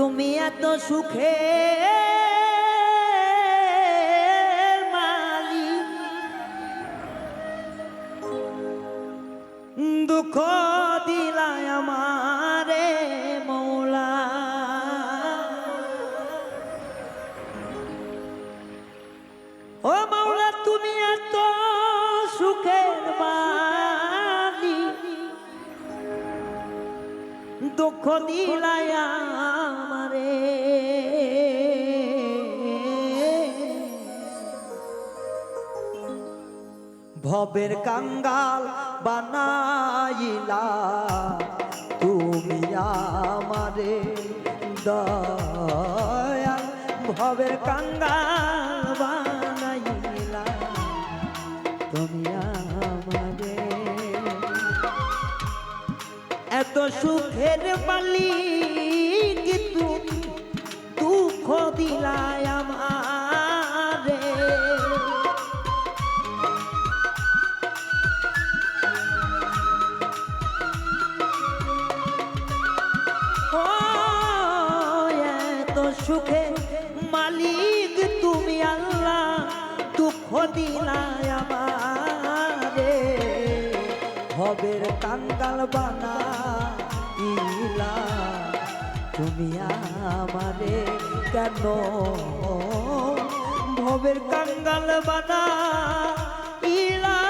তুমি এত সুখে মালিক। দুঃখ দিলায় আমারে মৌলা। ও মৌলা, তুমি এত সুখের মালিক। দুঃখ দিলায় ভবের কাঙ্গাল বানাইলা। তুমি আমারে দয়াল, ভবের কাঙ্গাল বানাইলা। তুমি আমারে এত সুখের মালিক তুমি দুঃখ দিলায় সুখে। মালিক, তুমি আল্লাহ, দুঃখ দিলায় আমারে। হবের কাঙ্গাল বানা ইলা তুমি আমারে কেন? ভবের কাঙ্গাল বানা ইলা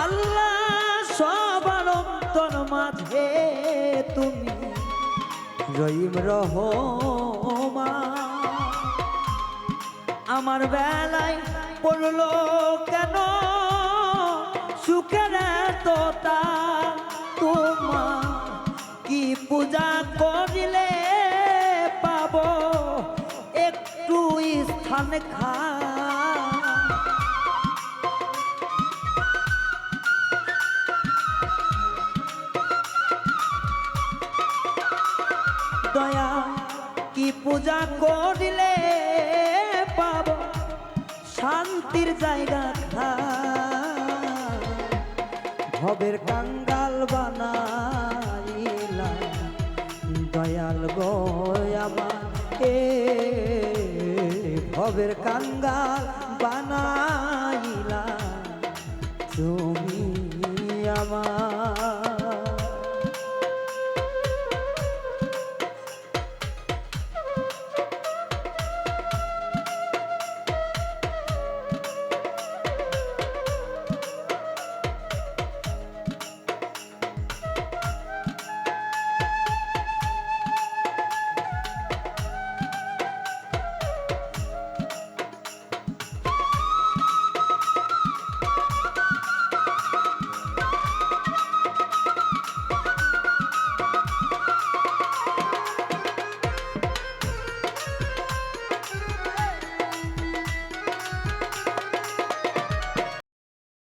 আল্লাহ সবার অন্তর মাঝে তুমি রহিম রহমা আমার বেলায় পড়ল কেন? সুখের তোতা তোমার কি পূজা করিলে পাব? একটু স্থান খা দয়া, কি পূজা করিলে পাব? শান্তির জায়গা ভবের কাঙ্গাল বানাইলা দয়াল গয়ামা এ ভবের কাঙ্গাল বানাইলা তুমি